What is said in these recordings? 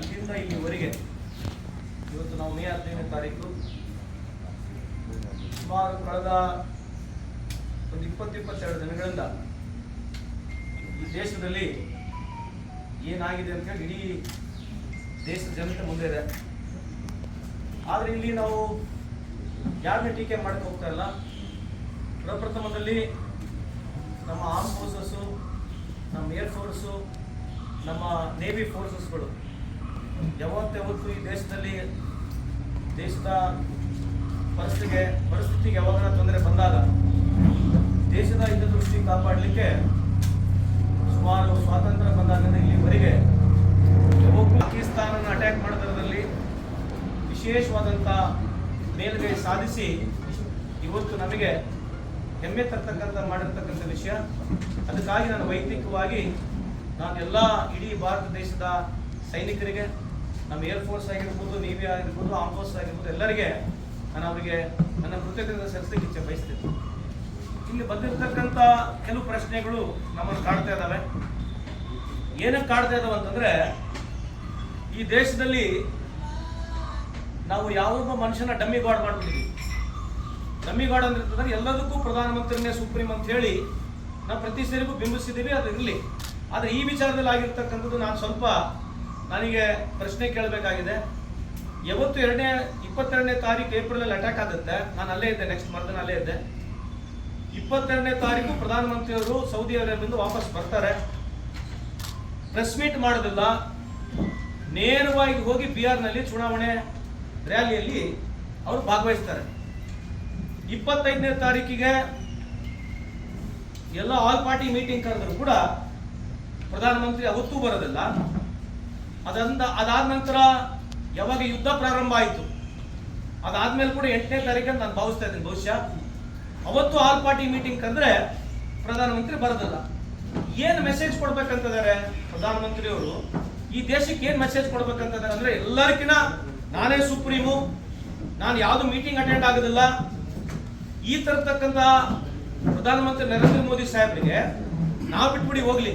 ಅಲ್ಲಿಂದ ಇಲ್ಲಿವರೆಗೆ ಇವತ್ತು ನಾವು ಮೇ ಹದಿನೈದನೇ ತಾರೀಕು ಸುಮಾರು ಕಳೆದ ಒಂದು ಇಪ್ಪತ್ತು ಇಪ್ಪತ್ತೆರಡು ದಿನಗಳಿಂದ ಈ ದೇಶದಲ್ಲಿ ಏನಾಗಿದೆ ಅಂತ ಹೇಳಿ ಇಡೀ ದೇಶದ ಜನತೆ ಮುಂದೆ ಇದೆ. ಆದರೆ ಇಲ್ಲಿ ನಾವು ಯಾರನ್ನ ಟೀಕೆ ಮಾಡಕ್ಕೆ ಹೋಗ್ತಾ ಇಲ್ಲ. ಪ್ರಪ್ರಥಮದಲ್ಲಿ ನಮ್ಮ ಆರ್ಮ್ ಫೋರ್ಸಸ್ಸು ನಮ್ಮ ಏರ್ ಫೋರ್ಸು ನಮ್ಮ ನೇವಿ ಫೋರ್ಸಸ್ಗಳು ಯಾವತ್ತಾವತ್ತು ಈ ದೇಶದಲ್ಲಿ ದೇಶದ ಪರಿಸ್ಥಿತಿಗೆ ಪರಿಸ್ಥಿತಿಗೆ ಯಾವಾಗ ತೊಂದರೆ ಬಂದಾಗ ದೇಶದ ಹಿತದೃಷ್ಟಿ ಕಾಪಾಡಲಿಕ್ಕೆ ಸುಮಾರು ಸ್ವಾತಂತ್ರ್ಯ ಬಂದಾಗಿಂದ ಇಲ್ಲಿವರೆಗೆ ಪಾಕಿಸ್ತಾನನ ಅಟ್ಯಾಕ್ ಮಾಡೋದ್ರಲ್ಲಿ ವಿಶೇಷವಾದಂಥ ಮೇಲುಗೈ ಸಾಧಿಸಿ ಇವತ್ತು ನಮಗೆ ಹೆಮ್ಮೆ ತರ್ತಕ್ಕಂಥ ಮಾಡಿರ್ತಕ್ಕಂಥ ವಿಷಯ. ಅದಕ್ಕಾಗಿ ನಾನು ವೈಯಕ್ತಿಕವಾಗಿ ನಾನು ಎಲ್ಲ ಇಡೀ ಭಾರತ ದೇಶದ ಸೈನಿಕರಿಗೆ ನಮ್ಮ ಏರ್ ಫೋರ್ಸ್ ಆಗಿರ್ಬೋದು ನೇವಿ ಆಗಿರ್ಬೋದು ಆರ್ಮ್ ಫೋರ್ಸ್ ಆಗಿರ್ಬೋದು, ಎಲ್ಲರಿಗೆ ನಾನು ಅವರಿಗೆ ನನ್ನ ಕೃತಜ್ಞತೆ ಸಲ್ಲಿಸಲಿಕ್ಕೆ ಇಚ್ಛೆ ಬಯಸ್ತೀನಿ. ಇಲ್ಲಿ ಬಂದಿರತಕ್ಕಂಥ ಕೆಲವು ಪ್ರಶ್ನೆಗಳು ನಮ್ಮನ್ನು ಕಾಡ್ತಾ ಇದ್ದಾವೆ ಏನಕ್ಕೆ ಕಾಡ್ತಾ ಇದ್ದಾವೆ ಅಂತಂದರೆ, ಈ ದೇಶದಲ್ಲಿ ನಾವು ಯಾವೊಬ್ಬ ಮನುಷ್ಯನ ಡಮ್ಮಿ ಗಾರ್ಡ್ ಮಾಡ್ಬಿಟ್ಟಿದ್ವಿ. ಡಮ್ಮಿ ಗಾರ್ಡ್ ಅಂದ್ರೆ ಎಲ್ಲದಕ್ಕೂ ಪ್ರಧಾನಮಂತ್ರಿನೇ ಸುಪ್ರೀಂ ಅಂತ ಹೇಳಿ ನಾವು ಪ್ರತಿ ಸೇರಿಗೂ ಬಿಂಬಿಸಿದ್ದೀವಿ, ಅದು ಇರಲಿ. ಆದರೆ ಈ ವಿಚಾರದಲ್ಲಿ ಆಗಿರ್ತಕ್ಕಂಥದ್ದು ನಾನು ಸ್ವಲ್ಪ ನನಗೆ ಪ್ರಶ್ನೆ ಕೇಳಬೇಕಾಗಿದೆ. ಯಾವತ್ತು ಎರಡನೇ, ಇಪ್ಪತ್ತೆರಡನೇ ತಾರೀಕು ಏಪ್ರಿಲಲ್ಲಿ ಅಟ್ಯಾಕ್ ಆಗುತ್ತೆ? ನಾನು ಅಲ್ಲೇ ಇದ್ದೆ ನೆಕ್ಸ್ಟ್ ಮರ್ದನ ಅಲ್ಲೇ ಇದ್ದೆ. ಇಪ್ಪತ್ತೆರಡನೇ ತಾರೀಕು ಪ್ರಧಾನಮಂತ್ರಿಯವರು ಸೌದಿ ಅರೇಬಿಯಿಂದ ವಾಪಸ್ ಬರ್ತಾರೆ. ಪ್ರೆಸ್ ಮೀಟ್ ಮಾಡೋದಿಲ್ಲ. ನೇರವಾಗಿ ಹೋಗಿ ಬಿಹಾರ್ನಲ್ಲಿ ಚುನಾವಣೆ ರ್ಯಾಲಿಯಲ್ಲಿ ಅವರು ಭಾಗವಹಿಸ್ತಾರೆ. ಇಪ್ಪತ್ತೈದನೇ ತಾರೀಕಿಗೆ ಎಲ್ಲ ಆಲ್ ಪಾರ್ಟಿ ಮೀಟಿಂಗ್ ಕರೆದ್ರು ಕೂಡ ಪ್ರಧಾನಮಂತ್ರಿ ಅವತ್ತೂ ಬರೋದಿಲ್ಲ. ಅದಂದ ಅದಾದ ನಂತರ ಯಾವಾಗ ಯುದ್ಧ ಪ್ರಾರಂಭ ಆಯಿತು? ಅದಾದ್ಮೇಲೆ ಕೂಡ ಎಂಟನೇ ತಾರೀಕು ನಾನು ಭಾವಿಸ್ತಾ ಇದ್ದೀನಿ ಬಹುಶಃ ಅವತ್ತು ಆಲ್ ಪಾರ್ಟಿ ಮೀಟಿಂಗ್ ಕಂದ್ರೆ ಪ್ರಧಾನಮಂತ್ರಿ ಬರೋದಲ್ಲ. ಏನು ಮೆಸೇಜ್ ಕೊಡ್ಬೇಕಂತಿದ್ದಾರೆ ಪ್ರಧಾನಮಂತ್ರಿಯವರು? ಈ ದೇಶಕ್ಕೆ ಏನು ಮೆಸೇಜ್ ಕೊಡ್ಬೇಕಂತಿದ್ದಾರೆ ಅಂದ್ರೆ ಎಲ್ಲರಿಗಿನ ನಾನೇ ಸುಪ್ರೀಮು. ನಾನು ಯಾವುದು ಮೀಟಿಂಗ್ ಅಟೆಂಡ್ ಆಗೋದಿಲ್ಲ. ಈ ತರತಕ್ಕಂತ ಪ್ರಧಾನಮಂತ್ರಿ ನರೇಂದ್ರ ಮೋದಿ ಸಾಹೇಬರಿಗೆ ನಾವು ಬಿಟ್ಬಿಡಿ ಹೋಗ್ಲಿ.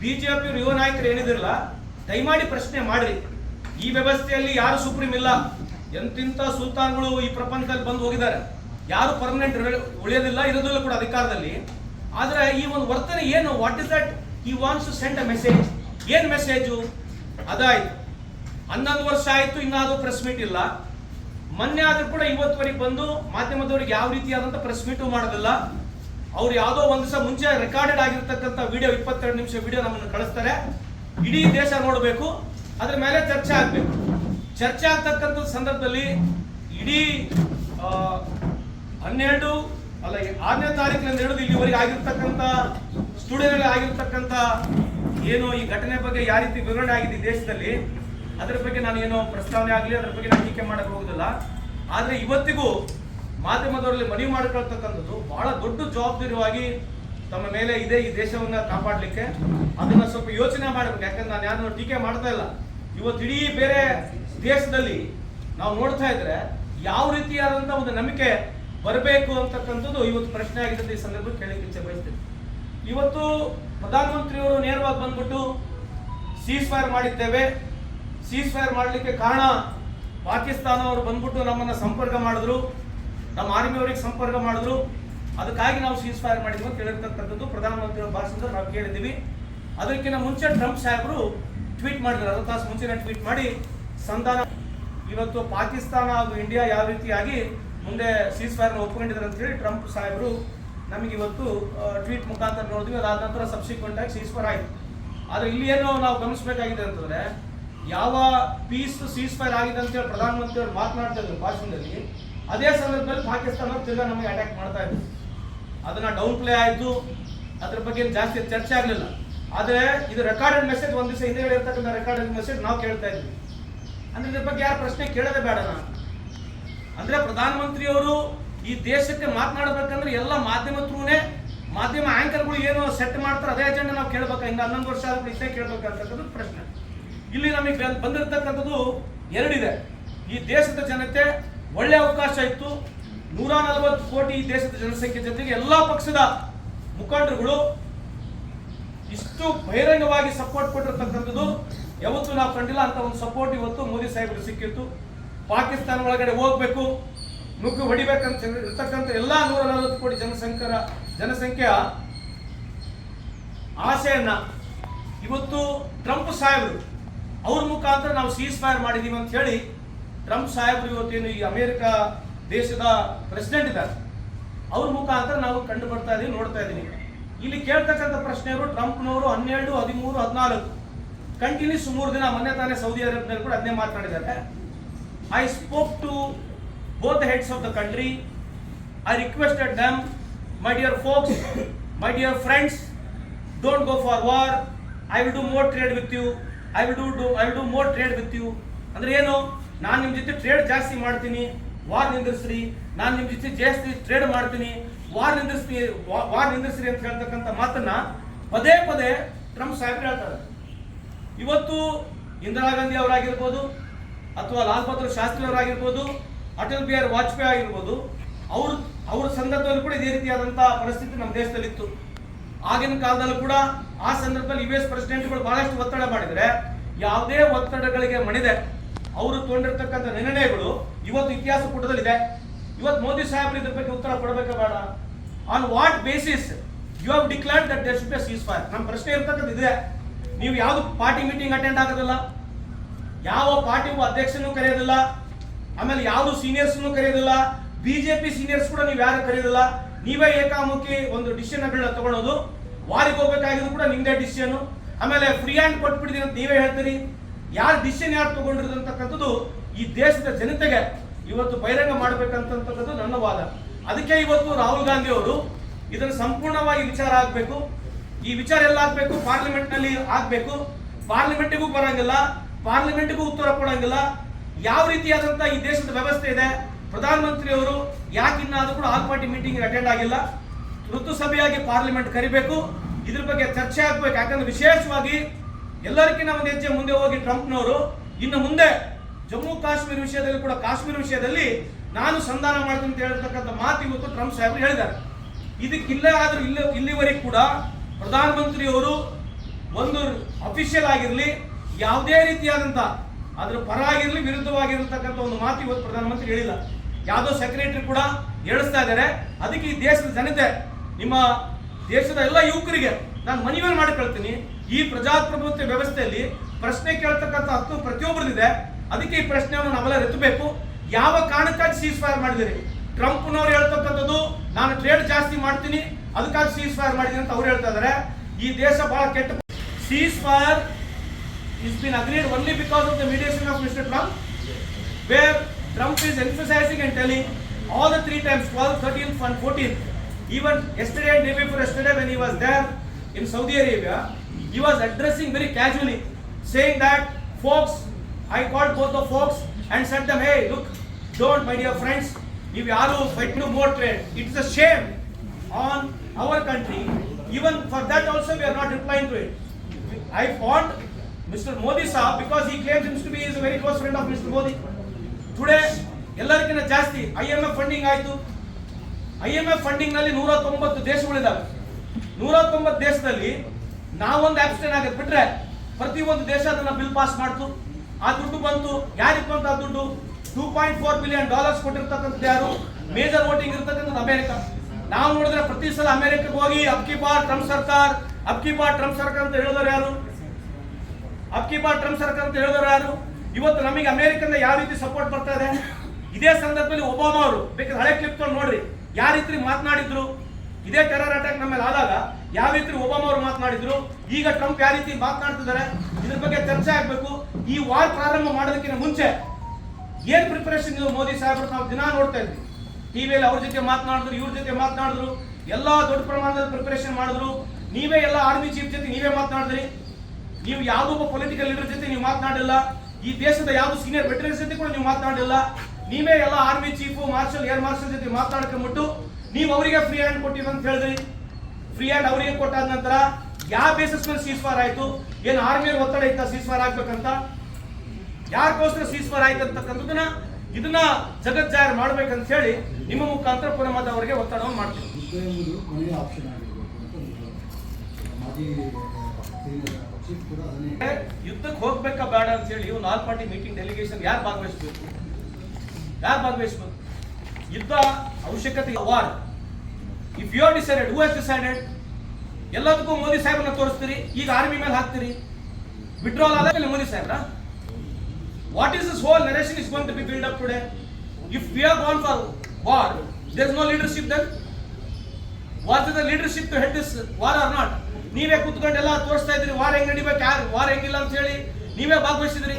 ಬಿಜೆಪಿ ಯುವ ನಾಯಕರು ಏನಿದಿರಲ್ಲ ದಯಮಾಡಿ ಪ್ರಶ್ನೆ ಮಾಡ್ರಿ. ಈ ವ್ಯವಸ್ಥೆಯಲ್ಲಿ ಯಾರು ಸುಪ್ರೀಂ ಇಲ್ಲ? ಎಂತಿಂತ ಸುಲ್ತಾನ್ಗಳು ಈ ಪ್ರಪಂಚದಲ್ಲಿ ಬಂದು ಹೋಗಿದ್ದಾರೆ. ಯಾರು ಪರ್ಮನೆಂಟ್ ಉಳಿಯೋದಿಲ್ಲ, ಇರೋದಿಲ್ಲ ಕೂಡ ಅಧಿಕಾರದಲ್ಲಿ. ಆದ್ರೆ ಈ ಒಂದು ವರ್ತನೆ ಏನು? What is that he wants to send a message ಏನ್ ಮೆಸೇಜು ಅದಾಯ್ತು. ಹನ್ನೊಂದು ವರ್ಷ ಆಯ್ತು, ಇನ್ನಾದ್ರೂ ಪ್ರೆಸ್ ಮೀಟ್ ಇಲ್ಲ. ಮೊನ್ನೆ ಆದ್ರೂ ಕೂಡ ಇವತ್ತುವರೆಗೆ ಬಂದು ಮಾಧ್ಯಮದವರಿಗೆ ಯಾವ ರೀತಿಯಾದಂಥ ಪ್ರೆಸ್ ಮೀಟು ಮಾಡೋದಿಲ್ಲ. ಅವ್ರು ಯಾವುದೋ ಒಂದು ದಿವಸ ಮುಂಚೆ ರೆಕಾರ್ಡೆಡ್ ಆಗಿರ್ತಕ್ಕಂಥ ವಿಡಿಯೋ ಇಪ್ಪತ್ತೆರಡು ನಿಮಿಷ ವಿಡಿಯೋ ನಮ್ಮನ್ನು ಕಳಿಸ್ತಾರೆ. ಇಡೀ ದೇಶ ನೋಡಬೇಕು, ಅದ್ರ ಮೇಲೆ ಚರ್ಚೆ ಆಗಬೇಕು. ಚರ್ಚೆ ಆಗ್ತಕ್ಕಂಥ ಸಂದರ್ಭದಲ್ಲಿ ಇಡೀ ಹನ್ನೆರಡು, ಅಲ್ಲ ಆರನೇ ತಾರೀಕಿನಿಂದ ಹಿಡಿದು ಇಲ್ಲಿವರೆಗೆ ಆಗಿರ್ತಕ್ಕಂಥ, ಸ್ಟುಡಿಯೋದಲ್ಲಿ ಆಗಿರ್ತಕ್ಕಂಥ ಏನು ಈ ಘಟನೆ ಬಗ್ಗೆ ಯಾವ ರೀತಿ ವಿವರಣೆ ಆಗಿದೆ ದೇಶದಲ್ಲಿ, ಅದರ ಬಗ್ಗೆ ನಾನು ಏನೋ ಪ್ರಸ್ತಾವನೆ ಆಗಲಿ, ಅದರ ಬಗ್ಗೆ ನಾನು ಟೀಕೆ ಮಾಡಕ್ಕೆ ಹೋಗೋದಿಲ್ಲ. ಆದರೆ ಇವತ್ತಿಗೂ ಮಾಧ್ಯಮದವರಲ್ಲಿ ಮನವಿ ಮಾಡಿಕೊಳ್ತಕ್ಕಂಥದ್ದು ಬಹಳ ದೊಡ್ಡ ಜವಾಬ್ದಾರಿಯಾಗಿ ತಮ್ಮ ಮೇಲೆ ಇದೆ ಈ ದೇಶವನ್ನ ಕಾಪಾಡಲಿಕ್ಕೆ ಅದನ್ನ ಸ್ವಲ್ಪ ಯೋಚನೆ ಮಾಡಬೇಕು. ಯಾಕಂದ್ರೆ ನಾನು ಯಾರು ಟೀಕೆ ಮಾಡ್ತಾ ಇಲ್ಲ. ಇವತ್ತು ಇಡೀ ಬೇರೆ ದೇಶದಲ್ಲಿ ನಾವು ನೋಡ್ತಾ ಇದ್ರೆ ಯಾವ ರೀತಿಯಾದಂಥ ಒಂದು ನಂಬಿಕೆ ಬರಬೇಕು ಅಂತಕ್ಕಂಥದ್ದು ಇವತ್ತು ಪ್ರಶ್ನೆ ಆಗಿದ್ದು ಈ ಸಂದರ್ಭದಲ್ಲಿ ಕೇಳಲಿಕ್ಕೆ ಇಚ್ಛೆ ಬಯಸ್ತೀನಿ. ಇವತ್ತು ಪ್ರಧಾನಮಂತ್ರಿಯವರು ನೇರವಾಗಿ ಬಂದ್ಬಿಟ್ಟು ಸೀಸ್ ಫೈರ್ ಮಾಡಿದ್ದೇವೆ. ಸೀಸ್ ಫೈರ್ ಮಾಡಲಿಕ್ಕೆ ಕಾರಣ ಪಾಕಿಸ್ತಾನ ಅವರು ಬಂದ್ಬಿಟ್ಟು ನಮ್ಮನ್ನ ಸಂಪರ್ಕ ಮಾಡಿದ್ರು. ನಮ್ಮ ಆರ್ಮಿಯವರಿಗೆ ಸಂಪರ್ಕ ಮಾಡಿದ್ರು. ಅದಕ್ಕಾಗಿ ನಾವು ಸೀಸ್ ಫೈರ್ ಮಾಡಿದ್ವಿ ಅಂತ ಹೇಳಿರ್ತಕ್ಕಂಥದ್ದು ಪ್ರಧಾನಮಂತ್ರಿ ಭಾಷಣದಲ್ಲಿ ನಾವು ಕೇಳಿದ್ದೀವಿ. ಅದಕ್ಕಿಂತ ಮುಂಚೆ ಟ್ರಂಪ್ ಸಾಹೇಬರು ಟ್ವೀಟ್ ಮಾಡಿದ್ರು ಅರ್ಧ ತಾಸು ಮುಂಚೆನೇ ಟ್ವೀಟ್ ಮಾಡಿ, ಸಂಧಾನ ಇವತ್ತು ಪಾಕಿಸ್ತಾನ ಹಾಗೂ ಇಂಡಿಯಾ ಯಾವ ರೀತಿಯಾಗಿ ಮುಂದೆ ಸೀಸ್ ಫೈರ್ನ ಒಪ್ಪಿಕೊಂಡಿದ್ದಾರೆ ಅಂತ ಹೇಳಿ ಟ್ರಂಪ್ ಸಾಹೇಬರು ನಮಗೆ ಇವತ್ತು ಟ್ವೀಟ್ ಮುಖಾಂತರ ನೋಡಿದ್ವಿ. ಅದಾದ ನಂತರ ಸಬ್ಸಿಕ್ವೆಂಟ್ ಆಗಿ ಸೀಸ್ ಫೈರ್ ಆಯಿತು. ಆದರೆ ಇಲ್ಲಿ ಏನು ನಾವು ಗಮನಿಸಬೇಕಾಗಿದೆ ಅಂತಂದ್ರೆ, ಯಾವ ಪೀಸ್ ಸೀಸ್ ಫೈರ್ ಆಗಿದೆ ಅಂತ ಹೇಳಿ ಪ್ರಧಾನಮಂತ್ರಿ ಅವರು ಮಾತನಾಡ್ತಾ ಇದ್ರು ಭಾಷಣದಲ್ಲಿ, ಅದೇ ಸಂದರ್ಭದಲ್ಲಿ ಪಾಕಿಸ್ತಾನ ತಿರ್ಗಾ ನಮಗೆ ಅಟ್ಯಾಕ್ ಮಾಡ್ತಾ ಇದ್ರು. ಅದನ್ನ ಡೌನ್ ಪ್ಲೇ ಆಯಿತು. ಅದ್ರ ಬಗ್ಗೆ ಜಾಸ್ತಿ ಚರ್ಚೆ ಆಗಲಿಲ್ಲ. ಆದರೆ ಇದು ರೆಕಾರ್ಡೆಡ್ ಮೆಸೇಜ್ ಒಂದು ದಿವಸ ಹಿಂದೆ ಇರ್ತಕ್ಕಂಥ ರೆಕಾರ್ಡೆಡ್ ಮೆಸೇಜ್ ನಾವು ಕೇಳ್ತಾ ಇದ್ವಿ. ಅಂದ್ರೆ ಇದ್ರ ಬಗ್ಗೆ ಯಾರು ಪ್ರಶ್ನೆ ಕೇಳೋದೇ ಬೇಡ ನಾನು. ಅಂದ್ರೆ ಪ್ರಧಾನಮಂತ್ರಿಯವರು ಈ ದೇಶಕ್ಕೆ ಮಾತನಾಡಬೇಕಂದ್ರೆ ಎಲ್ಲ ಮಾಧ್ಯಮ ಥ್ರೂನೇ ಮಾಧ್ಯಮ ಆಂಕರ್ಗಳು ಏನು ಸೆಟ್ ಮಾಡ್ತಾರೆ, ಅದೇ ಅಜೆಂಡಾ ನಾವು ಕೇಳಬೇಕು? ಇನ್ನು ಹನ್ನೊಂದು ವರ್ಷ ಆದ್ರೂ ಇಷ್ಟೇ ಕೇಳ್ಬೇಕಂತಕ್ಕಂಥದ್ದು ಪ್ರಶ್ನೆ. ಇಲ್ಲಿ ನಮಗೆ ಬಂದ್- ಬಂದಿರತಕ್ಕಂಥದ್ದು ಎರಡಿದೆ. ಈ ದೇಶದ ಜನತೆ ಒಳ್ಳೆ ಅವಕಾಶ ಇತ್ತು. ನೂರ ನಲವತ್ತು ಕೋಟಿ ದೇಶದ ಜನಸಂಖ್ಯೆ ಜೊತೆಗೆ ಎಲ್ಲಾ ಪಕ್ಷದ ಮುಖಂಡರುಗಳು ಇಷ್ಟು ಬಹಿರಂಗವಾಗಿ ಸಪೋರ್ಟ್ ಕೊಟ್ಟಿರ್ತಕ್ಕಂಥದ್ದು. ಯಾವತ್ತೂ ನಾವು ಕಂಡಿಲ್ಲ ಅಂತ ಒಂದು ಸಪೋರ್ಟ್ ಇವತ್ತು ಮೋದಿ ಸಾಹೇಬರು ಸಿಕ್ಕಿತ್ತು. ಪಾಕಿಸ್ತಾನ ಒಳಗಡೆ ಹೋಗ್ಬೇಕು, ನುಗ್ಗು ಹೊಡಿಬೇಕಂತ ಇರ್ತಕ್ಕಂಥ ಎಲ್ಲಾ ನೂರ ನಲವತ್ತು ಕೋಟಿ ಜನಸಂಖ್ಯರ ಜನಸಂಖ್ಯೆಯ ಆಸೆಯನ್ನ ಇವತ್ತು ಟ್ರಂಪ್ ಸಾಹೇಬರು ಅವ್ರ ಮುಖಾಂತರ ನಾವು ಸೀಸ್ ಫೈರ್ ಮಾಡಿದೀವಿ ಅಂತ ಹೇಳಿ, ಟ್ರಂಪ್ ಸಾಹೇಬರು ಇವತ್ತೇನು ಈ ಅಮೆರಿಕ ದೇಶದ ಪ್ರೆಸಿಡೆಂಟ್ ಇದ್ದಾರೆ. ಅವ್ರ ಮುಖಾಂತರ ನಾವು ಕಂಡು ಬರ್ತಾ ಇದೀವಿ, ನೋಡ್ತಾ ಇದೀವಿ. ಇಲ್ಲಿ ಕೇಳ್ತಕ್ಕಂಥ ಪ್ರಶ್ನೆಯವರು ಟ್ರಂಪ್ನವರು ಹನ್ನೆರಡು, ಹದಿಮೂರು, ಹದಿನಾಲ್ಕು. ಕಂಟಿನ್ಯೂಸ್ ಮೂರು ದಿನ ಮೊನ್ನೆ ತಾನೇ ಸೌದಿ ಅರೇಬಿಯಾದಲ್ಲಿ ಕೂಡ ಅದನ್ನೇ ಮಾತನಾಡಿದ್ದಾರೆ I spoke to both heads of the country I requested them my dear folks my dear friends don't go for war I will do more trade with you I will do do I will do more trade with you ಅಂದ್ರೆ ಏನು? ನಾನು ನಿಮ್ಮ ಜೊತೆ trade ಜಾಸ್ತಿ ಮಾಡ್ತೀನಿ. War ನಿಂದಿಸ್ರಿ ನಾನು ನಿಮ್ಮ ಜೊತೆ ಜಾಸ್ತಿ ಟ್ರೇಡ್ ಮಾಡ್ತೀನಿ. ವಾರ್ ನಿಂದಿಸ್ತೀನಿ ವಾರ್ ನಿಂದಿಸ್ರಿ ಅಂತ ಹೇಳ್ತಕ್ಕಂಥ ಮಾತನ್ನ ಪದೇ ಪದೇ ಟ್ರಂಪ್ ಸಾಹೇಬ್ ಹೇಳ್ತಾರೆ. ಇವತ್ತು ಇಂದಿರಾ ಗಾಂಧಿ ಅವರಾಗಿರ್ಬೋದು, ಅಥವಾ ಲಾಲ್ ಬಹದ್ದೂರ್ ಶಾಸ್ತ್ರಿ ಅವರಾಗಿರ್ಬೋದು, ಅಟಲ್ ಬಿಹಾರಿ ವಾಜಪೇಯಿ ಆಗಿರ್ಬೋದು, ಅವ್ರ ಅವ್ರ ಸಂದರ್ಭದಲ್ಲಿ ಕೂಡ ಇದೇ ರೀತಿಯಾದಂತಹ ಪರಿಸ್ಥಿತಿ ನಮ್ಮ ದೇಶದಲ್ಲಿತ್ತು. ಆಗಿನ ಕಾಲದಲ್ಲೂ ಕೂಡ ಆ ಸಂದರ್ಭದಲ್ಲಿ ಯು ಎಸ್ ಪ್ರೆಸಿಡೆಂಟ್ಗಳು ಬಹಳಷ್ಟು ಒತ್ತಡ ಮಾಡಿದರೆ, ಯಾವುದೇ ಒತ್ತಡಗಳಿಗೆ ಮಣಿದೆ. ಅವರು ತೊಗೊಂಡಿರ್ತಕ್ಕಂಥ ನಿರ್ಣಯಗಳು ಇವತ್ತು ಇತಿಹಾಸ ಪುಟದಲ್ಲಿದೆ. ಇವತ್ತು ಮೋದಿ ಸಾಹೇಬರು ಇದ್ರ ಬಗ್ಗೆ ಉತ್ತರ ಕೊಡಬೇಕಾ ಬೇಡ. On what basis you have declared that there should be ceasefire ನಮ್ಮ ಪ್ರಶ್ನೆ ಇರ್ತಕ್ಕಂಥ ಇದೆ ನೀವು ಯಾವುದು ಪಾರ್ಟಿ ಮೀಟಿಂಗ್ ಅಟೆಂಡ್ ಆಗೋದಿಲ್ಲ, ಯಾವ ಪಾರ್ಟಿಗೂ ಅಧ್ಯಕ್ಷನೂ ಕರೆಯೋದಿಲ್ಲ, ಆಮೇಲೆ ಯಾವುದು ಸೀನಿಯರ್ಸ್ನು ಕರೆಯೋದಿಲ್ಲ ಬಿಜೆಪಿ ಸೀನಿಯರ್ಸ್ ಕೂಡ ನೀವು ಯಾರು ಕರೆಯೋದಿಲ್ಲ, ನೀವೇ ಏಕಾಮುಖಿ ಒಂದು ಡಿಸಿಷನ್ ತಗೊಳ್ಳೋದು ವಾರಿಗೆ ಹೋಗ್ಬೇಕಾಗಿದ್ದು ಕೂಡ ನಿಮ್ದೇ ಡಿಸಿಷನ್ ಆಮೇಲೆ ಫ್ರೀ ಹ್ಯಾಂಡ್ ಕೊಟ್ಬಿಡ್ತೀನಿ ಅಂತ ನೀವೇ ಹೇಳ್ತೀರಿ. ಯಾರು ಡಿಸಿಷನ್ ಯಾರು ತಗೊಂಡಿರೋದಂತಕ್ಕಂಥದ್ದು ಈ ದೇಶದ ಜನತೆಗೆ ಇವತ್ತು ಬಹಿರಂಗ ಮಾಡ್ಬೇಕಂತಕ್ಕಂಥದ್ದು ನನ್ನ ವಾದ. ಅದಕ್ಕೆ ಇವತ್ತು ರಾಹುಲ್ ಗಾಂಧಿ ಅವರು ಇದನ್ನ ಸಂಪೂರ್ಣವಾಗಿ ವಿಚಾರ ಆಗಬೇಕು. ಈ ವಿಚಾರ ಎಲ್ಲ ಆಗಬೇಕು ಪಾರ್ಲಿಮೆಂಟ್ನಲ್ಲಿ ಆಗ್ಬೇಕು. ಪಾರ್ಲಿಮೆಂಟಿಗೂ ಬರಂಗಿಲ್ಲ, ಪಾರ್ಲಿಮೆಂಟ್ಗೂ ಉತ್ತರ ಕೊಡಂಗಿಲ್ಲ. ಯಾವ ರೀತಿಯಾದಂತ ಈ ದೇಶದ ವ್ಯವಸ್ಥೆ ಇದೆ? ಪ್ರಧಾನಮಂತ್ರಿ ಅವರು ಯಾಕಿನ್ನಾದ್ರೂ ಕೂಡ ಆಲ್ ಪಾರ್ಟಿ ಮೀಟಿಂಗ್ ಅಟೆಂಡ್ ಆಗಿಲ್ಲ? ಋತುಸಭೆಯಾಗಿ ಪಾರ್ಲಿಮೆಂಟ್ ಕರಿಬೇಕು. ಇದ್ರ ಬಗ್ಗೆ ಚರ್ಚೆ ಆಗ್ಬೇಕು. ಯಾಕಂದ್ರೆ ವಿಶೇಷವಾಗಿ ಎಲ್ಲರಿಗಿಂತ ಒಂದು ಹೆಜ್ಜೆ ಮುಂದೆ ಹೋಗಿ ಟ್ರಂಪ್ನವರು ಇನ್ನು ಮುಂದೆ ಜಮ್ಮು ಕಾಶ್ಮೀರ ವಿಷಯದಲ್ಲಿ ಕೂಡ ಕಾಶ್ಮೀರ ವಿಷಯದಲ್ಲಿ ನಾನು ಸಂಧಾನ ಮಾಡ್ತೀನಿ ಅಂತ ಹೇಳ್ತಕ್ಕಂಥ ಮಾತು ಇವತ್ತು ಟ್ರಂಪ್ ಸಾಹೇಬರು ಹೇಳಿದ್ದಾರೆ. ಇದಕ್ಕಿಲ್ಲ ಆದರೂ ಇಲ್ಲ, ಇಲ್ಲಿವರೆಗೆ ಕೂಡ ಪ್ರಧಾನಮಂತ್ರಿಯವರು ಒಂದು ಅಫಿಷಿಯಲ್ ಆಗಿರಲಿ, ಯಾವುದೇ ರೀತಿಯಾದಂತ ಅದ್ರ ಪರ ಆಗಿರಲಿ, ವಿರುದ್ಧವಾಗಿರತಕ್ಕಂಥ ಒಂದು ಮಾತು ಇವತ್ತು ಪ್ರಧಾನಮಂತ್ರಿ ಹೇಳಿಲ್ಲ. ಯಾವುದೋ ಸೆಕ್ರೆಟರಿ ಕೂಡ ಹೇಳಿಸ್ತಾ ಇದ್ದಾರೆ. ಅದಕ್ಕೆ ಈ ದೇಶದ ಜನತೆ, ನಿಮ್ಮ ದೇಶದ ಎಲ್ಲ ಯುವಕರಿಗೆ ನಾನು ಮನವಿ ಮಾಡಿಕೊಳ್ತೀನಿ. ಈ ಪ್ರಜಾಪ್ರಭುತ್ವ ವ್ಯವಸ್ಥೆಯಲ್ಲಿ ಪ್ರಶ್ನೆ ಕೇಳ್ತಕ್ಕಂಥ ಹಕ್ಕು ಪ್ರತಿಯೊಬ್ಬರದಿದೆ ಅದಕ್ಕೆ ಈ ಪ್ರಶ್ನೆಯನ್ನು ನಾವೆಲ್ಲ ರೆತ್ತಬೇಕು ಯಾವ ಕಾರಣಕ್ಕಾಗಿ ಸೀಸ್ ಫೈರ್ ಮಾಡಿದಿರಿ ಟ್ರಂಪ್ನವ್ರು ಹೇಳ್ತಕ್ಕಂಥದ್ದು, ನಾನು ಟ್ರೇಡ್ ಜಾಸ್ತಿ ಮಾಡ್ತೀನಿ, ಅದಕ್ಕಾಗಿ ಸೀಸ್ ಫೈರ್ ಮಾಡಿದೀನಿ ಅಂತ ಅವ್ರು ಹೇಳ್ತಾ ಇದಾರೆ ಈ ದೇಶ ಬಹಳ ಕೆಟ್ಟ ceasefire is been agreed only because of the mediation of mister Trump where Trump is emphasising and telling all the three times twelve thirteen and fourteen even yesterday day before yesterday when he was there in Saudi Arabia he was addressing very casually saying that folks The folks and said them, hey, look, don't, my dear friends, if you are fight no more trade, it is a shame on our country. Even for that also we are not replying to it. I want Mr. Modi Saab because he claims him to be is a very close friend of Mr. Modi. Today ಎಲ್ಲರಿಗಿಂತ ಜಾಸ್ತಿ I M F funding ಆಯ್ತು I M F ಫಂಡಿಂಗ್ನಲ್ಲಿ ನೂರ ತೊಂಬತ್ತು ದೇಶಗಳಿದಾವೆ ನೂರ ತೊಂಬತ್ತು ದೇಶದಲ್ಲಿ ನಾವೊಂದು ಆಬ್ಸ್ಟೇನ್ ಆಗೋದು ಬಿಟ್ರೆ ಪ್ರತಿಯೊಂದು ದೇಶ ಅದನ್ನ ಬಿಲ್ ಪಾಸ್ ಮಾಡ್ತು ಆ ದುಡ್ಡು ಬಂತು. ಯಾರಿಗೆ ಬಂತು ಆ ದುಡ್ಡು? Two point four billion dollars ಕೊಟ್ಟಿರ್ತಕ್ಕಂಥದ್ದು ಯಾರು? ಮೇಜರ್ ವೋಟಿಂಗ್ ಇರ್ತಕ್ಕಂಥದ್ದು ಅಮೆರಿಕ. ನಾವು ನೋಡಿದ್ರೆ ಪ್ರತಿ ಸಲ ಅಮೆರಿಕಕ್ಕೆ ಹೋಗಿ, ಅಬ್ಕಿ ಬಾರ್, ಟ್ರಂಪ್ ಸರ್ಕಾರ, ಅಬ್ಕಿ ಬಾರ್, ಟ್ರಂಪ್ ಸರ್ಕಾರ ಅಂತ ಹೇಳಿದವರು ಯಾರು? ಅಬ್ಕಿ ಬಾರ್, ಟ್ರಂಪ್ ಸರ್ಕಾರ ಅಂತ ಹೇಳಿದವರು ಯಾರು? ಇವತ್ತು ನಮಗೆ ಅಮೆರಿಕದಿಂದ ಯಾವ ರೀತಿ ಸಪೋರ್ಟ್ ಬರ್ತಾ ಇದೆ? ಇದೇ ಸಂದರ್ಭದಲ್ಲಿ ಒಬಾಮಾ ಅವರು, ಬೇಕಾದ್ರೆ ಹಳೆ ಕ್ಲಿಪ್ ತೊಗೊಂಡು ನೋಡ್ರಿ. ಯಾವ ರೀತಿ ಮಾತನಾಡಿದ್ರು? ಇದೇ ಟೆರರ್ ಅಟ್ಯಾಕ್ ನಮ್ಮ ಮೇಲೆ ಆದಾಗ ಯಾವ ರೀತಿ ಒಬಾಮಾ ಅವರು ಮಾತನಾಡಿದ್ರು? ಈಗ ಟ್ರಂಪ್ ಯಾವ ರೀತಿ ಮಾತನಾಡ್ತಿದ್ದಾರೆ? ಇದ್ರ ಬಗ್ಗೆ ಚರ್ಚೆ ಆಗ್ಬೇಕು. ಈ ವಾರ್ ಪ್ರಾರಂಭ ಮಾಡೋದಕ್ಕಿಂತ ಮುಂಚೆ ಏನ್ ಪ್ರಿಪರೇಷನ್ ಇದು ಮೋದಿ ಸಾಹೇಬ್ರು ನಾವು ದಿನ ನೋಡ್ತಾ ಇದ್ವಿ. ಟಿವಿಯಲ್ಲಿ ಅವ್ರ ಜೊತೆ ಮಾತನಾಡಿದ್ರು, ಇವ್ರ ಜೊತೆ ಮಾತನಾಡಿದ್ರು, ಎಲ್ಲಾ ದೊಡ್ಡ ಪ್ರಮಾಣದಲ್ಲಿ ಪ್ರಿಪರೇಷನ್ ಮಾಡಿದ್ರು. ನೀವೇ ಎಲ್ಲ ಆರ್ಮಿ ಚೀಫ್ ಜೊತೆ ನೀವೇ ಮಾತನಾಡಿದ್ರಿ. ನೀವು ಯಾವುದೊಬ್ಬ ಪೊಲಿಟಿಕಲ್ ಲೀಡರ್ ಜೊತೆ ನೀವು ಮಾತನಾಡಿಲ್ಲ. ಈ ದೇಶದ ಯಾವ ಸೀನಿಯರ್ ವೆಟರನ್ಸ್ ಜೊತೆ ಕೂಡ ನೀವು ಮಾತನಾಡಿಲ್ಲ. ನೀವೇ ಎಲ್ಲ army chief marshal air marshal ಜೊತೆ ಮಾತನಾಡ್ಕೊಂಡ್ಬಿಟ್ಟು ನೀವು ಅವರಿಗೆ ಫ್ರೀ ಹ್ಯಾಂಡ್ ಕೊಟ್ಟಿವಿ ಅಂತ ಹೇಳಿದ್ರಿ. ಫ್ರೀ ಹ್ಯಾಂಡ್ ಅವರಿಗೆ ಕೊಟ್ಟಾದ ನಂತರ ಯಾವ ಬೇಸಿಸ್ ಮೇಲೆ ಸೀಸ್ಫಾರ್ ಆಯ್ತು? ಏನು ಆರ್ಮಿಯಲ್ಲಿ ಒತ್ತಡ ಇತ್ತ? ಸೀಸ್ಫಾರ್ ಆಗ್ಬೇಕಂತ? ಯಾರಿಗೋಸ್ಕರ ಸೀಸ್ಫರ್ ಆಯ್ತು ಅಂತಕ್ಕಂಥದ್ದನ್ನ ಇದನ್ನ ಜಗತ್ ಜಾಹೀರ್ ಮಾಡ್ಬೇಕಂತ ಹೇಳಿ ನಿಮ್ಮ ಮುಖಾಂತರ ಪುನಃ ಅವರಿಗೆ ಒತ್ತಡವನ್ನು ಮಾಡ್ತೀವಿ ಯುದ್ಧಕ್ಕೆ ಹೋಗ್ಬೇಕಾ ಬೇಡ ಅಂತ ಹೇಳಿ ಒಂದು ಆಲ್ ಪಾರ್ಟಿ ಮೀಟಿಂಗ್ ಡೆಲಿಗೇಷನ್ ಯಾರು ಭಾಗವಹಿಸಬೇಕು? ಯಾರು ಭಾಗವಹಿಸಬೇಕು? ಯುದ್ಧ ಅವಶ್ಯಕತೆ war if you are decided who has decided ಎಲ್ಲದಕ್ಕೂ ಮೋದಿ ಸಾಹೇಬ್ನ ತೋರಿಸ್ತೀರಿ ಈಗ ಆರ್ಮಿ ಮೇಲೆ ಹಾಕ್ತೀರಿ. ವಿಡ್ರಾಲ್ ಆದ್ಮೇಲೆ ಮೋದಿ ಸಾಹೇಬ್ರ? What is this whole narration is going to be build up today if are gone for war there is no leadership then what is the leadership to head this war are not ನೀವೇ ಕುತ್ಕೊಂಡು ಎಲ್ಲ ತೋರಿಸ್ತಾ ಇದ್ರಿ war ಹೆಂಗ್ ನಡಿಬೇಕು, ಯಾರು war ಹೆಂಗಿಲ್ಲ ಅಂತ ಹೇಳಿ ನೀವೇ ಭಾಗವಹಿಸಿದ್ರಿ.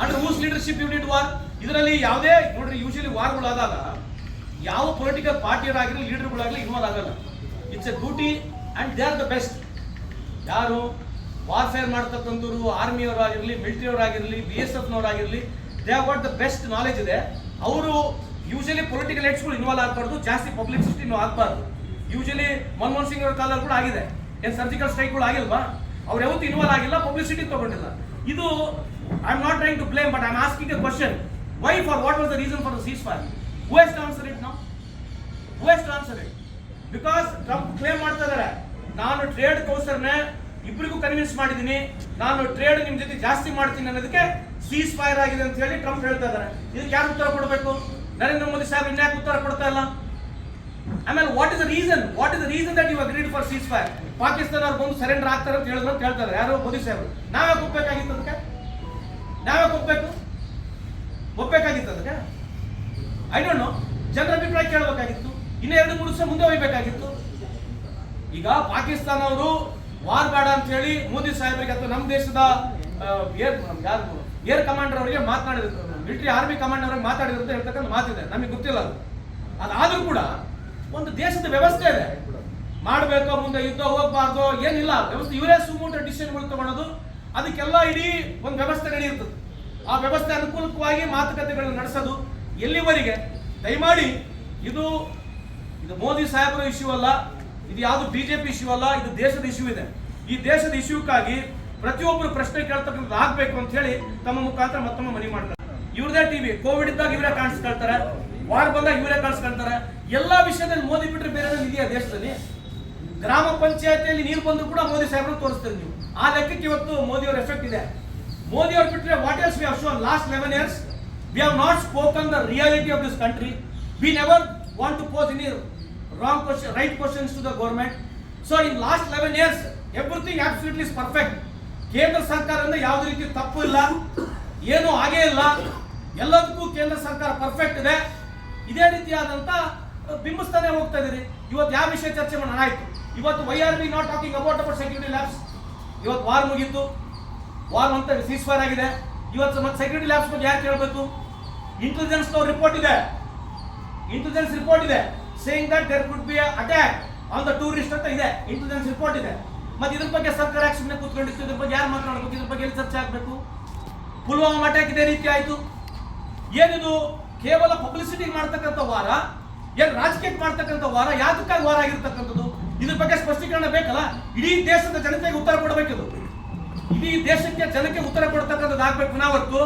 And whose leadership unit war ಇದರಲ್ಲಿ ಯಾವುದೇ, ನೋಡ್ರಿ ಯೂಶಲಿ ವಾರ್ಗಳಾದಾಗ ಯಾವ ಪೊಲಿಟಿಕಲ್ ಪಾರ್ಟಿಯರಾಗಿರಲಿ ಲೀಡರ್ಗಳಾಗಲಿ ಇನ್ವಾಲ್ವ್ ಆಗಲ್ಲ. It's a duty and they are the best ಯಾರು ವಾರ್ಫೇರ್ ಮಾಡ್ತಕ್ಕಂಥವ್ರು ಆರ್ಮಿಯವರಾಗಿರಲಿ ಮಿಲಿಟರಿಯವರಾಗಿರಲಿ B S ಎಫ್ನವರಾಗಿರಲಿ they have what the best knowledge ಇದೆ. ಅವರು ಯೂಶಲಿ ಪೊಲಿಟಿಕಲ್ ಹೆಡ್ಸ್ಗಳು ಇನ್ವಾಲ್ವ್ ಆಗಬಾರ್ದು, ಜಾಸ್ತಿ ಪಬ್ಲಿಸಿಟಿ ಇನ್ನೂ ಆಗಬಾರ್ದು. ಯೂಶಲಿ ಮನಮೋಹನ್ ಸಿಂಗ್ ಅವ್ರ ಕಾಲದಲ್ಲಿ ಕೂಡ ಆಗಿದೆ. ಏನು ಸರ್ಜಿಕಲ್ ಸ್ಟ್ರೈಕ್ಗಳು ಆಗಿಲ್ವಾ? ಅವ್ರು ಯಾವತ್ತೂ ಇನ್ವಾಲ್ವ್ ಆಗಿಲ್ಲ ಪಬ್ಲಿಸಿಟಿ ತಗೊಂಡಿಲ್ಲ. ಇದು I am not trying to blame but I am asking a question why for what was the reason for the ceasefire who is answer it now who is answer it because Trump claim ಮಾಡ್ತಾ ಇದ್ದಾರೆ ನಾನು trade ಕೌನ್ಸರ್ನ ಇಬ್ಬರಿಗೂ convince ಮಾಡಿದ್ದೀನಿ, ನಾನು trade ನಿಮ್ ಜೊತೆ ಜಾಸ್ತಿ ಮಾಡ್ತೀನಿ ಅನ್ನೋದಕ್ಕೆ ಸೀಸ್ ಫೈರ್ ಆಗಿದೆ ಅಂತ ಹೇಳಿ ಟ್ರಂಪ್ ಹೇಳ್ತಾ ಇದ್ದಾರೆ ಇದಕ್ಕೆ ಯಾರು ಉತ್ತರ ಕೊಡಬೇಕು? ನರೇಂದ್ರ ಮೋದಿ ಸಾಹೇಬ್ ಇನ್ಯಾಕೆ ಉತ್ತರ ಕೊಡ್ತಾ ಇಲ್ಲ? ಆಮೇಲೆ what is the reason what is the reason that you agreed for ceasefire Pakistan ಅವ್ರು ಬಂದು ಸರೆಂಡರ್ ಆಗ್ತಾರೆ ಅಂತ ಹೇಳಿದ್ರು ಅಂತ ಹೇಳ್ತಾ ಇದ್ದಾರೆ ಯಾರು? ಮೋದಿ ಸಾಹೇಬರು ನಾವೇ ಒಪ್ಬೇಕಾಗಿತ್ತು ಅದಕ್ಕೆ? ನಾವೇ ಒಪ್ಬೇಕು? ಒಪ್ಬೇಕಾಗಿತ್ತು ಅದಕ್ಕೆ? ಐ ಡೋಂಟ್ ನೋ ಜನರ ಅಭಿಪ್ರಾಯ ಕೇಳಬೇಕಾಗಿತ್ತು. ಇನ್ನು ಎರಡು, ಮೂರು ದಿವಸ ಮುಂದೆ ಹೋಗ್ಬೇಕಾಗಿತ್ತು ಈಗ ಪಾಕಿಸ್ತಾನ ಅವರು ವಾರ್ ಬೇಡ ಅಂತ ಹೇಳಿ ಮೋದಿ ಸಾಹೇಬರಿಗೆ ಅಥವಾ ನಮ್ಮ ದೇಶದ ಏರ್ ಯಾರು, ಏರ್ ಕಮಾಂಡರ್ ಅವರಿಗೆ ಮಾತನಾಡಿದ್ರು. ಮಿಲಿಟರಿ ಆರ್ಮಿ ಕಮಾಂಡರ್ ಅವರಿಗೆ ಮಾತಾಡಿದ್ರು ಅಂತ ಹೇಳ್ತಕ್ಕಂಥ ಮಾತಿದೆ. ನಮಗೆ ಗೊತ್ತಿಲ್ಲ ಅದು. ಅದಾದ್ರೂ ಕೂಡ ಒಂದು ದೇಶದ ವ್ಯವಸ್ಥೆ ಇದೆ. ಮಾಡಬೇಕು, ಮುಂದೆ ಯುದ್ಧ ಹೋಗಬಾರ್ದು, ಏನಿಲ್ಲ. ವ್ಯವಸ್ಥೆ, ಇವರೇ ಸುಮೂಟ ಡಿಸಿಷನ್ಗಳು ತಗೊಳ್ಳೋದು ಅದಕ್ಕೆಲ್ಲ ಇಡೀ ಒಂದು ವ್ಯವಸ್ಥೆ ನಡೆಯುತ್ತದೆ. ಆ ವ್ಯವಸ್ಥೆ ಅನುಕೂಲಕವಾಗಿ ಮಾತುಕತೆಗಳನ್ನು ನಡೆಸೋದು ಎಲ್ಲಿವರೆಗೆ? ದಯಮಾಡಿ, ಇದು ಇದು ಮೋದಿ ಸಾಹೇಬರ ಇಶ್ಯೂ ಅಲ್ಲ. ಇದು ಯಾವುದು ಬಿಜೆಪಿ ಇಶ್ಯೂ ಅಲ್ಲ, ಇದು ದೇಶದ ಇಶ್ಯೂ ಇದೆ. ಈ ದೇಶದ ಇಶ್ಯೂಕ್ಕಾಗಿ ಪ್ರತಿಯೊಬ್ಬರು ಪ್ರಶ್ನೆ ಕೇಳ್ತಕ್ಕಂಥದ್ದು ಆಗ್ಬೇಕು ಅಂತ ಹೇಳಿ ತಮ್ಮ ಮುಖಾಂತರ ಮತ್ತೊಮ್ಮೆ ಮನವಿ ಮಾಡ್ತಾರೆ. ಇವ್ರದೇ ಟಿವಿ ಕೋವಿಡ್ ಇದ್ದಾಗ ಇವರೇ ಕಾಣಿಸ್ಕೊಳ್ತಾರೆ. ವಾರ್ ಬಂದಾಗ ಇವರೇ ಕಾಣಿಸ್ಕೊಳ್ತಾರೆ. ಎಲ್ಲಾ ವಿಷಯದಲ್ಲಿ ಮೋದಿ ಬಿಟ್ಟರೆ ಬೇರೆ ಇದೆಯಾ ದೇಶದಲ್ಲಿ. ಗ್ರಾಮ ಪಂಚಾಯತಿಯಲ್ಲಿ ನೀರು ಬಂದ್ರು ಕೂಡ ಮೋದಿ ಸಾಹೇಬರು ತೋರಿಸ್ತಾರೆ ನೀವು. ಆ ಲೆಕ್ಕಕ್ಕೆ ಇವತ್ತು ಮೋದಿ ಅವರ ಎಫೆಕ್ಟ್ ಇದೆ. ಮೋದಿ ಅವ್ರು ಬಿಟ್ಟರೆ what else we have shown last eleven years we have not spoken the reality of this country we never want to pose any wrong question, right questions to the government so in last eleven years everything absolutely is perfect ಕೇಂದ್ರ ಸರ್ಕಾರದಿಂದ ಯಾವುದೇ ರೀತಿ ತಪ್ಪು ಇಲ್ಲ ಏನೂ ಆಗೇ ಇಲ್ಲ. ಎಲ್ಲದಕ್ಕೂ ಕೇಂದ್ರ ಸರ್ಕಾರ ಪರ್ಫೆಕ್ಟ್ ಇದೆ. ಇದೇ ರೀತಿಯಾದಂಥ ಬಿಂಬಿಸ್ತಾನೆ ಹೋಗ್ತಾ ಇದ್ದೀರಿ. ಇವತ್ತು ಯಾವ ವಿಷಯ ಚರ್ಚೆ ಮಾಡೋಣ? ಆಯಿತು. ಇವತ್ತು why are we not talking about about security lapse ಇವತ್ತು ವಾರ್ ಮುಗೀತು. ವಾರ್ ಅಂತ ಸೀಸ್ ಫೈರ್ ಆಗಿದೆ. ಇವತ್ತು ಮತ್ತೆ ಸೆಕ್ಯೂರಿಟಿ ಲ್ಯಾಬ್ಸ್ ಬಗ್ಗೆ ಯಾರು ಕೇಳಬೇಕು? ಇಂಟೆಲಿಜೆನ್ಸ್ ರಿಪೋರ್ಟ್ ಇದೆ. ಇಂಟೆಲಿಜೆನ್ಸ್ ರಿಪೋರ್ಟ್ ಇದೆ. Saying that there could be attack on the tourist ಅಂತ ಇದೆ. ಇಂಟೆಲಿಜೆನ್ಸ್ ರಿಪೋರ್ಟ್ ಇದೆ. ಮತ್ತೆ ಇದ್ರ ಬಗ್ಗೆ ಸರ್ಕಾರ ಸುಮ್ಮನೆ ಕೂತ್ಕೊಂಡಿತ್ತು ಇದ್ರ ಬಗ್ಗೆ ಯಾರು ಮಾತನಾಡಬೇಕು? ಇದ್ರ ಬಗ್ಗೆ ಎಲ್ಲಿ ಚರ್ಚೆ ಆಗಬೇಕು? ಪುಲ್ವಾಮಾ ಅಟ್ಯಾಕ್ ಇದೇ ರೀತಿ ಆಯ್ತು. ಏನಿದು? ಕೇವಲ ಪಬ್ಲಿಸಿಟಿ ಮಾಡ್ತಕ್ಕಂಥ ವಾರ, ಏನು ರಾಜಕೀಯಕ್ಕೆ ಮಾಡ್ತಕ್ಕಂಥ ವಾರ, ಯಾತಕ್ಕಾಗಿ ವಾರ ಆಗಿರ್ತಕ್ಕಂಥದ್ದು? ಇದ್ರ ಬಗ್ಗೆ ಸ್ಪಷ್ಟೀಕರಣ ಬೇಕಲ್ಲ? ಇಡೀ ದೇಶದ ಜನತೆಗೆ ಉತ್ತರ ಕೊಡಬೇಕಿದು ಇಡೀ ದೇಶಕ್ಕೆ ಜನಕ್ಕೆ ಉತ್ತರ ಕೊಡ್ತಕ್ಕಂಥದ್ದು ಆಗ್ಬೇಕು ನಾವತ್ತು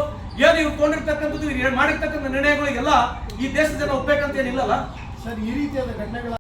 ಏನು ಇವ್ರು ಕೊಂಡಿರ್ತಕ್ಕಂಥದ್ದು ಇವ್ರು ಮಾಡಿರ್ತಕ್ಕಂಥ ನಿರ್ಣಯಗಳಿಗೆಲ್ಲ ಈ ದೇಶದ ಜನ ಒಪ್ಬೇಕಂತ ಏನಿಲ್ಲಲ್ಲ ಸರ್ ಈ ರೀತಿಯಾದ ಘಟನೆಗಳ